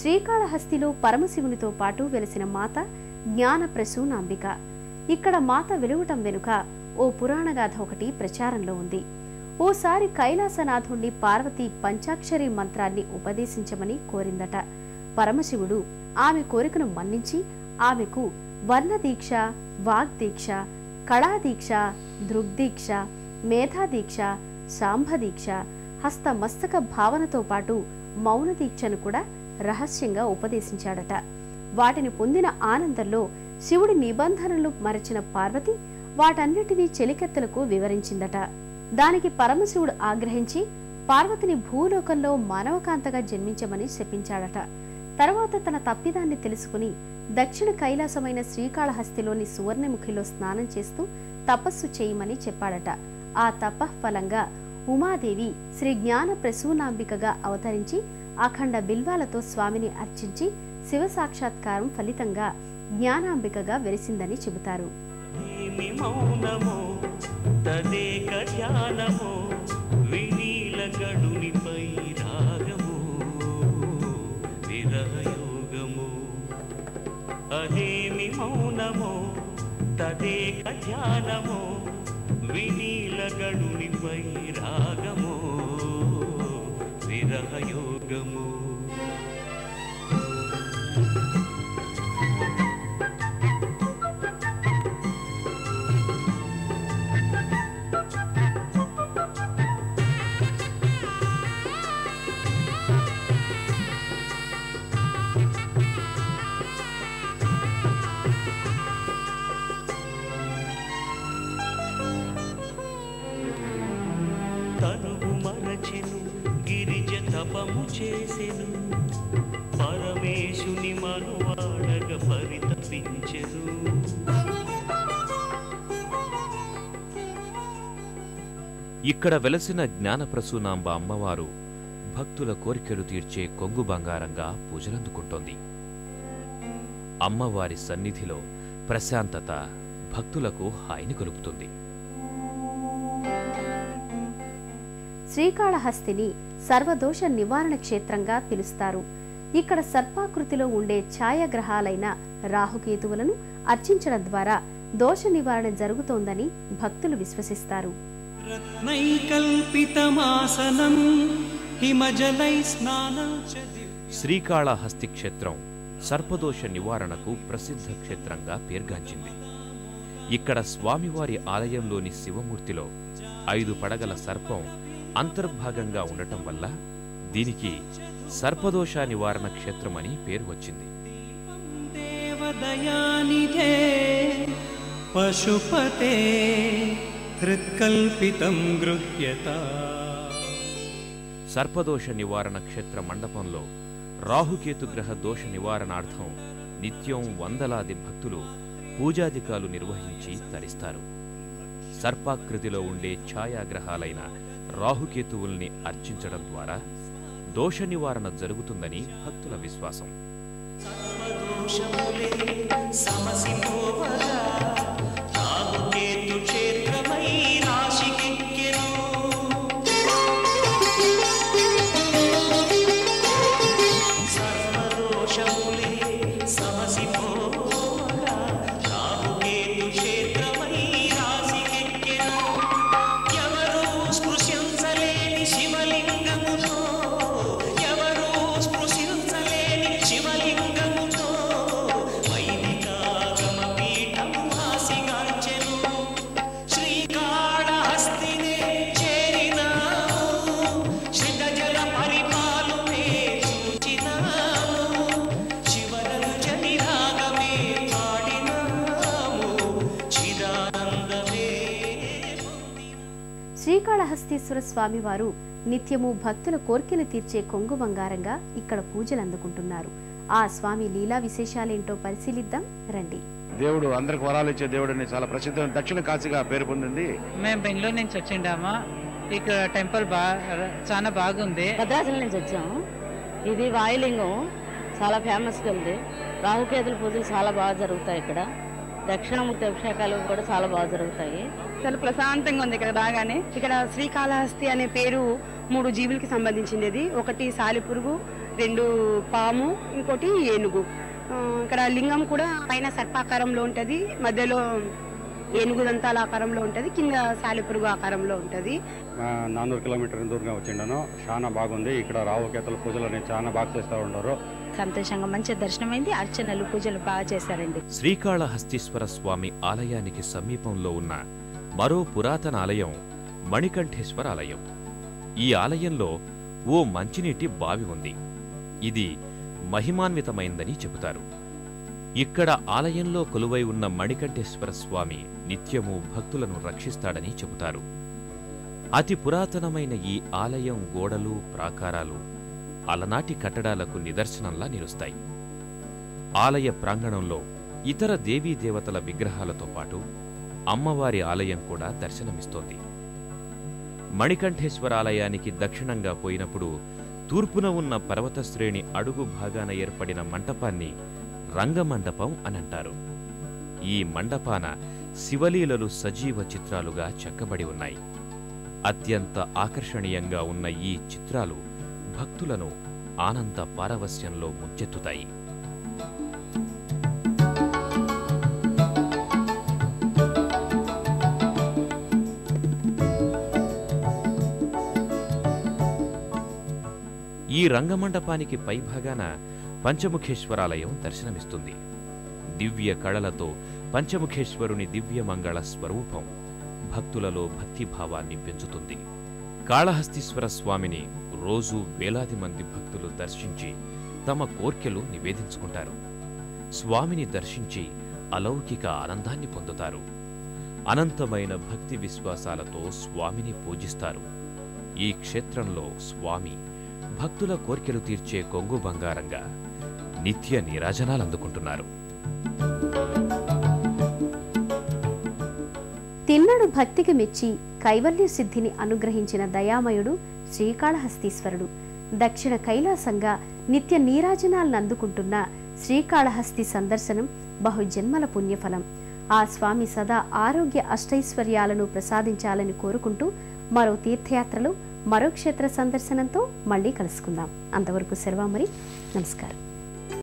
శ్రీకాళహస్తిలో పరమశివునితో పాటు వెలిసిన మాత జ్ఞాన ప్రసూనాంబిక. ఇక్కడ మాత వెలువటం వెనుక ఓ పురాణగాథ ఒకటి ప్రచారంలో ఉంది. ఓసారి కైలాసనాథుణ్ణి పార్వతి పంచాక్షరి మంత్రాన్ని ఉపదేశించమని కోరిందట. పరమశివుడు ఆమె కోరికను మన్నించి ఆమెకు వర్ణదీక్ష వాగ్దీక్ష కళాదీక్ష దృగ్దీక్ష మేధాదీక్ష సాంభదీక్ష హస్తమస్తక భావనతో పాటు మౌన దీక్షను కూడా రహస్యంగా ఉపదేశించాడట. వాటిని పొందిన ఆనందంలో శివుడి నిబంధనలు మరచిన పార్వతి వాటన్నిటినీ చెలికెత్తలకు వివరించిందట. దానికి పరమశివుడు ఆగ్రహించి పార్వతిని భూలోకంలో మానవకాంతగా జన్మించమని శపించాడట. తర్వాత తన తప్పిదాన్ని తెలుసుకుని దక్షిణ కైలాసమైన శ్రీకాళహస్తిలోని సువర్ణముఖిలో స్నానం చేస్తూ తపస్సు చేయమని చెప్పాడట. ఆ తపఃఫలంగా ఉమాదేవి శ్రీ జ్ఞాన ప్రసూనాంబికగా అవతరించి అఖండ బిల్వాలతో స్వామిని అర్చించి శివ సాక్షాత్కారం ఫలితంగా జ్ఞానాంబికగా వెలిసిందని చెబుతారు. వినీల అదేమి మౌనమో తదేక ధ్యానమో వినీల గడునిపై రాగము. విరహయోగము తనువు తపము చేసెను. పరమేశుని మనువాడగ పరితపించెను. ఇక్కడ వెలసిన జ్ఞానప్రసూనాంబ అమ్మవారు భక్తుల కోరికలు తీర్చే కొంగు బంగారంగా పూజలందుకుంటోంది. అమ్మవారి సన్నిధిలో ప్రశాంతత భక్తులకు హాయిని కలుపుతుంది శ్రీకాళహస్తిని సర్వదోష నివారణ క్షేత్రంగా పిలుస్తారు. ఇక్కడ సర్పాకృతిలో ఉండే ఛాయాగ్రహాలైన రాహుకేతువులను అర్చించడం ద్వారా దోష నివారణ జరుగుతోందని భక్తులు విశ్వసిస్తారు. శ్రీకాళహస్తి క్షేత్రం సర్పదోష నివారణకు ప్రసిద్ధ క్షేత్రంగా పేర్గాంచింది. ఇక్కడ స్వామివారి ఆలయంలోని శివమూర్తిలో ఐదు పడగల సర్పం అంతర్భాగంగా ఉండటం వల్ల దీనికి సర్పదోష నివారణ క్షేత్రం అని పేరు వచ్చింది. గృహ్యత. సర్పదోష నివారణ క్షేత్ర మండపంలో రాహుకేతు గ్రహ దోష నివారణార్థం నిత్యం వందలాది భక్తులు పూజాధికాలు నిర్వహించి తరిస్తారు. సర్పాకృతిలో ఉండే ఛాయాగ్రహాలైన రాహుకేతువుల్ని అర్చించడం ద్వారా దోష నివారణ జరుగుతుందని భక్తుల విశ్వాసం. శ్రీకాళహస్తీశ్వర స్వామివారు నిత్యము భక్తుల కోర్కెలు తీర్చే కొంగు బంగారంగా ఇక్కడ పూజలు అందుకుంటున్నారు. ఆ స్వామి లీలా విశేషాలేంటో పరిశీలిద్దాం. రండి. దేవుడు అందరికి వరాలు ఇచ్చే దేవుడని చాలా ప్రసిద్ధమైన దక్షిణ కాశీగా పేరు పొందింది. మేము బెంగళూరు నుంచి వచ్చిండాము. ఇక్కడ టెంపుల్ బా చాలా బాగుంది. భద్రాచలం నుంచి వచ్చాము ఇది వాయులింగం. చాలా ఫేమస్గా ఉంది. రాహుకేతుల పూజలు చాలా బాగా జరుగుతాయి ఇక్కడ. దక్షిణమూర్తి అభిషేకాలు కూడా చాలా బాగా జరుగుతాయి. చాలా ప్రశాంతంగా ఉంది ఇక్కడ రాగానే. ఇక్కడ శ్రీకాళహస్తి అనే పేరు మూడు జీవులకి సంబంధించినది ఒకటి సాలిపురుగు రెండు పాము ఇంకోటి ఏనుగు. ఇక్కడ లింగం కూడా పైన సర్పాకారంలో ఉంటుంది మధ్యలో ఏనుగు దంతాల ఆకారంలో ఉంటుంది కింద సాలిపురుగు ఆకారంలో ఉంటుంది. నాన్నూరు కిలోమీటర్ దూరంగా వచ్చిండాను. చాలా బాగుంది. ఇక్కడ రావుకేతల పూజలు అనేది చాలా బాగా చేస్తూ ఉంటారు సంతోషంగా మంచి దర్శనమైంది. అర్చనలు పూజలు బాగా చేశారండి. శ్రీకాళహస్తీశ్వర స్వామి ఆలయానికి సమీపంలో ఉన్న మరో పురాతన ఆలయం మణికంఠేశ్వర ఆలయం. ఈ ఆలయంలో ఓ మంచినీటి బావి ఉంది. ఇది మహిమాన్వితమైందని చెబుతారు. ఇక్కడ ఆలయంలో కొలువై ఉన్న మణికంఠేశ్వర స్వామి నిత్యము భక్తులను రక్షిస్తాడని చెబుతారు. అతి పురాతనమైన ఈ ఆలయం గోడలు ప్రాకారాలు అలనాటి కట్టడాలకు నిదర్శనంలా నిలుస్తాయి. ఆలయ ప్రాంగణంలో ఇతర దేవీ దేవతల విగ్రహాలతో పాటు అమ్మవారి ఆలయం కూడా దర్శనమిస్తోంది. మణికంఠేశ్వర ఆలయానికి దక్షిణంగా పోయినప్పుడు తూర్పున ఉన్న పర్వత శ్రేణి అడుగు భాగాన ఏర్పడిన మంటపాన్ని రంగమండపం అనంటారు. ఈ మండపాన శివలీలలు సజీవ చిత్రాలుగా చెక్కబడి ఉన్నాయి. అత్యంత ఆకర్షణీయంగా ఉన్న ఈ చిత్రాలు భక్తులను ఆనంద పారవస్యంలో ముంచెత్తుతాయి ఈ రంగమండపానికి పైభాగాన పంచముఖేశ్వరాలయం దర్శనమిస్తుంది. దివ్య కళలతో పంచముఖేశ్వరుని దివ్యమంగళ స్వరూపం భక్తులలో భక్తిభావాన్ని పెంచుతుంది. కాళహస్తీశ్వర స్వామిని రోజు వేలాది మంది భక్తులు దర్శించి తమ కోర్కెలు నివేదించుకుంటారు. స్వామిని దర్శించి అలౌకిక ఆనందాన్ని పొందుతారు. అనంతమైన భక్తి విశ్వాసాలతో స్వామిని పూజిస్తారు. ఈ క్షేత్రంలో స్వామి భక్తుల కోర్కెలు తీర్చే కొంగు బంగారంగా నిత్య నీరాజనాలందుకుంటున్నారు తిన్నడు భక్తికి మెచ్చి కైవల్య సిద్ధిని అనుగ్రహించిన దయామయుడు శ్రీకాళహస్తీశ్వరుడు. దక్షిణ కైలాసంగా నిత్య నీరాజనాలను అందుకుంటున్న శ్రీకాళహస్తి సందర్శనం బహుజన్మల పుణ్యఫలం. ఆ స్వామి సదా ఆరోగ్య అష్టైశ్వర్యాలను ప్రసాదించాలని కోరుకుంటూ మరో తీర్థయాత్రలో మరో క్షేత్ర సందర్శనంతో మళ్ళీ కలుసుకుందాం. అంతవరకు సెలవు మరి? నమస్కారం.